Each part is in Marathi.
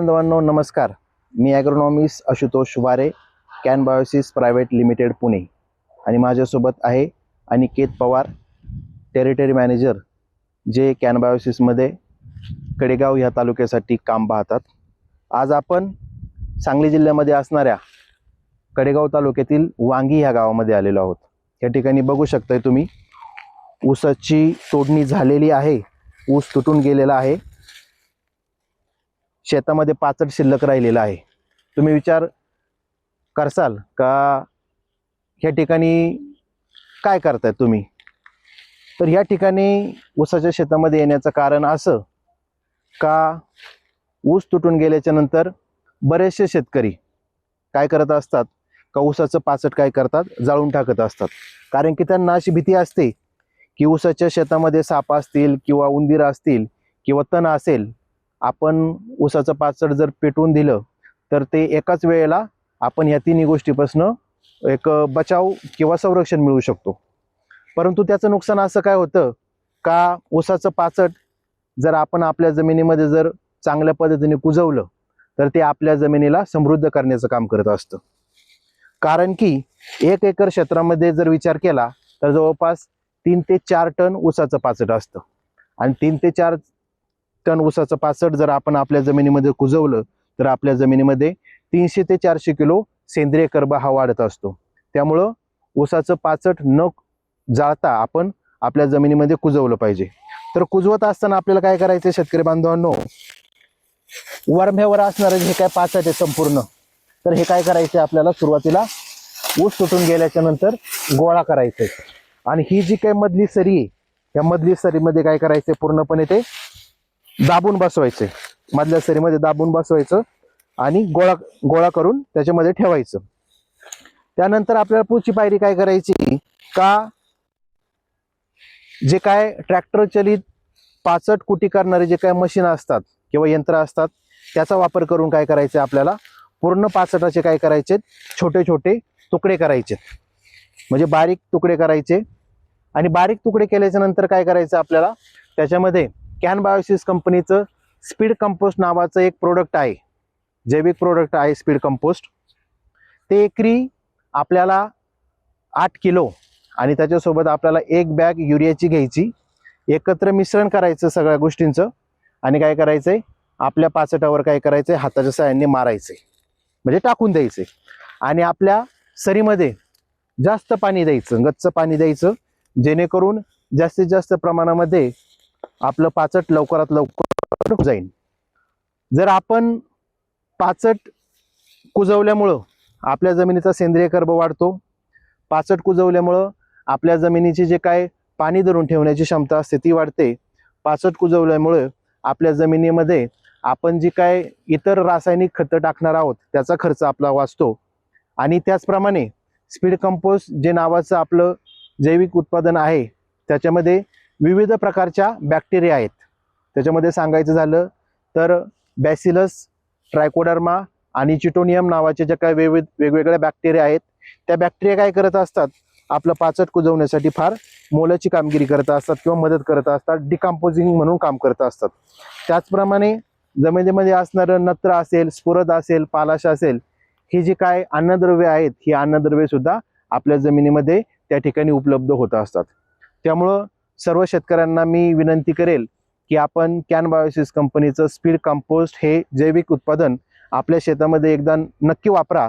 बांधवांनो नमस्कार. मी agronomist Ashutosh Ware Kan Biosys private limited Pune. आणि माझ्यासोबत आहे अनिकेत पवार टेरिटरी मॅनेजर जे कॅन बायोसिसमध्ये कडेगाव ह्या तालुक्यासाठी काम पाहतात. आज आपण सांगली जिल्ह्यामध्ये असणाऱ्या कडेगाव तालुक्यातील वांगी ह्या गावामध्ये आलेलो आहोत. या ठिकाणी बघू शकताय तुम्ही ऊसाची तोडणी झालेली आहे. ऊस तुटून गेलेला आहे. शेतामध्ये पाचट शिल्लक राहिलेला आहे. तुम्ही विचार करसाल का ह्या ठिकाणी काय करताय तुम्ही? तर ह्या ठिकाणी ऊसाच्या शेतामध्ये येण्याचं कारण असं का ऊस तुटून गेल्याच्यानंतर बरेचसे शेतकरी काय करत असतात? का ऊसाचं पाचट काय करतात? जाळून टाकत असतात. कारण की त्यांना अशी भीती असते की ऊसाच्या शेतामध्ये साप असतील किंवा उंदीर असतील किंवा तण असेल आपण ऊसाचं पाचड जर पेटवून दिलं तर ते एकाच वेळेला आपण या तिन्ही गोष्टीपासून एक बचाव किंवा संरक्षण मिळू शकतो. परंतु त्याचं नुकसान असं काय होतं का ऊसाचं पाचट जर आपण आपल्या जमिनीमध्ये जर चांगल्या पद्धतीने कुजवलं तर ते आपल्या जमिनीला समृद्ध करण्याचं काम करत असतं. कारण की एक एकर क्षेत्रामध्ये जर विचार केला तर जवळपास तीन ते चार टन ऊसाचं पाचट असतं. आणि तीन ते चार टन ऊसाचं पासट जर आपण आपल्या जमिनीमध्ये कुजवलं तर आपल्या जमिनीमध्ये तीनशे ते चारशे किलो सेंद्रिय कर्ब हा वाढत असतो. त्यामुळं ऊसाचं पाचट न जाळता आपण आपल्या जमिनीमध्ये कुजवलं पाहिजे. तर कुजवत असताना आपल्याला काय करायचं शेतकरी बांधवांनो? वरम्यावर असणारं हे काय पाचट आहे संपूर्ण तर हे काय करायचं आपल्याला सुरुवातीला ऊस तुटून गेल्याच्यानंतर गोळा करायचं आणि ही जी काही मधली सरी आहे या मधली सरीमध्ये काय करायचंय? पूर्णपणे ते दाबून बसवायचे. मधल्या सरीमध्ये दाबून बसवायचं आणि गोळा गोळा करून त्याच्यामध्ये ठेवायचं. त्यानंतर आपल्याला पुढची पायरी काय करायची? का जे काय ट्रॅक्टर चलित पाचट कुटी करणारे जे काय मशीन असतात किंवा यंत्र असतात त्याचा वापर करून काय करायचे आपल्याला? पूर्ण पाचटाचे काय करायचे? छोटे छोटे तुकडे करायचे. म्हणजे बारीक तुकडे करायचे. आणि बारीक तुकडे केल्याच्यानंतर काय करायचं आपल्याला? त्याच्यामध्ये कॅन बायोसिस कंपनीचं स्पीड कंपोस्ट नावाचं एक प्रोडक्ट आहे. जैविक प्रोडक्ट आहे स्पीड कंपोस्ट. ते एकरी आपल्याला आठ किलो आणि त्याच्यासोबत आपल्याला एक बॅग युरियाची घ्यायची. एकत्र मिश्रण करायचं सगळ्या गोष्टींचं आणि काय करायचंय? आपल्या पाचटावर काय करायचंय? हाताच्या साह्याने मारायचंय. म्हणजे टाकून द्यायचे आणि आपल्या सरीमध्ये जास्त पाणी द्यायचं गच्च पाणी द्यायचं. जेणेकरून जास्तीत जास्त प्रमाणामध्ये आपलं पाचट लवकरात लवकर जाईल जर आपण पाचट कुजवल्यामुळं आपल्या जमिनीचा सेंद्रिय कर्ब वाढतो पाचट कुजवल्यामुळं आपल्या जमिनीची जे काय पाणी धरून ठेवण्याची क्षमता असते ती वाढते पाचट कुजवल्यामुळं आपल्या जमिनीमध्ये आपण जी काय इतर रासायनिक खतं टाकणार आहोत त्याचा खर्च आपला वाचतो. आणि त्याचप्रमाणे स्पीड कंपोस्ट जे नावाचं आपलं जैविक उत्पादन आहे त्याच्यामध्ये विविध प्रकारच्या बॅक्टेरिया आहेत. त्याच्यामध्ये सांगायचं झालं तर बॅसिलस ट्रायकोडर्मा आणि चिटोनियम नावाचे ज्या काय वेगवेग वेगवेगळ्या बॅक्टेरिया आहेत त्या बॅक्टेरिया काय करत असतात? आपलं पाचट कुजवण्यासाठी फार मोलाची कामगिरी करत असतात किंवा मदत करत असतात डिकम्पोजिंग म्हणून काम करत असतात. त्याचप्रमाणे जमिनीमध्ये असणारं नत्र असेल स्फुरद असेल पालाश असेल ही जी काय अन्नद्रव्य आहेत ही अन्नद्रव्ये सुद्धा आपल्या जमिनीमध्ये त्या ठिकाणी उपलब्ध होत असतात. त्यामुळं सर्व शेतकऱ्यांना मी विनंती करेल की आपण कॅन बायोसिस कंपनीचं स्पीड कंपोस्ट हे जैविक उत्पादन आपल्या शेतामध्ये एकदा नक्की वापरा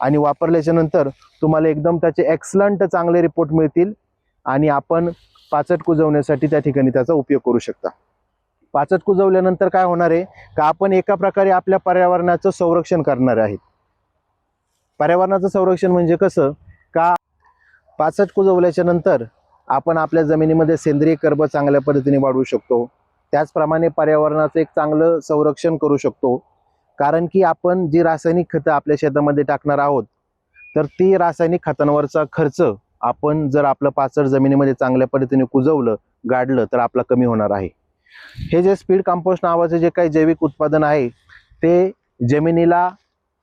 आणि वापरल्याच्या नंतर तुम्हाला एकदम त्याचे एक्सलंट चांगले रिपोर्ट मिळतील आणि आपण पाचट कुजवण्यासाठी त्या ठिकाणी त्याचा उपयोग करू शकता. पाचट कुजवल्यानंतर काय होणार आहे? का आपण एका प्रकारे आपल्या पर्यावरणाचं संरक्षण करणार आहेत. पर्यावरणाचं संरक्षण म्हणजे कसं? का पाचट कुजवल्याच्या नंतर आपण आपल्या जमिनीमध्ये सेंद्रिय कर्ब चांगल्या पद्धतीने वाढवू शकतो. त्याचप्रमाणे पर्यावरणाचं एक चांगलं संरक्षण करू शकतो. कारण की आपण जी रासायनिक खतं आपल्या शेतामध्ये टाकणार आहोत तर ती रासायनिक खतांवरचा खर्च आपण जर आपलं पाचड जमिनीमध्ये चांगल्या पद्धतीने कुजवलं गाडलं तर आपला कमी होणार आहे. हे जे स्पीड कंपोस्ट नावाचे जे काही जैविक उत्पादन आहे ते जमिनीला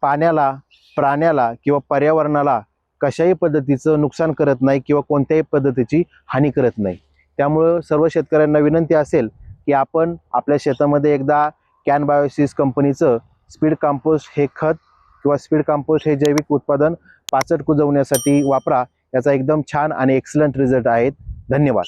पाण्याला प्राण्याला किंवा पर्यावरणाला कशाही पद्धतीचं नुकसान करत नाही किंवा कोणत्याही पद्धतीची हानी करत नाही. त्यामुळं सर्व शेतकऱ्यांना विनंती असेल की आपण आपल्या शेतामध्ये एकदा कॅन बायोसिस कंपनीचं स्पीड कंपोस्ट हे खत किंवा स्पीड कंपोस्ट हे जैविक उत्पादन पाचट कुजवण्यासाठी वापरा. याचा एकदम छान आणि एक्सलंट रिझल्ट आहेत. धन्यवाद.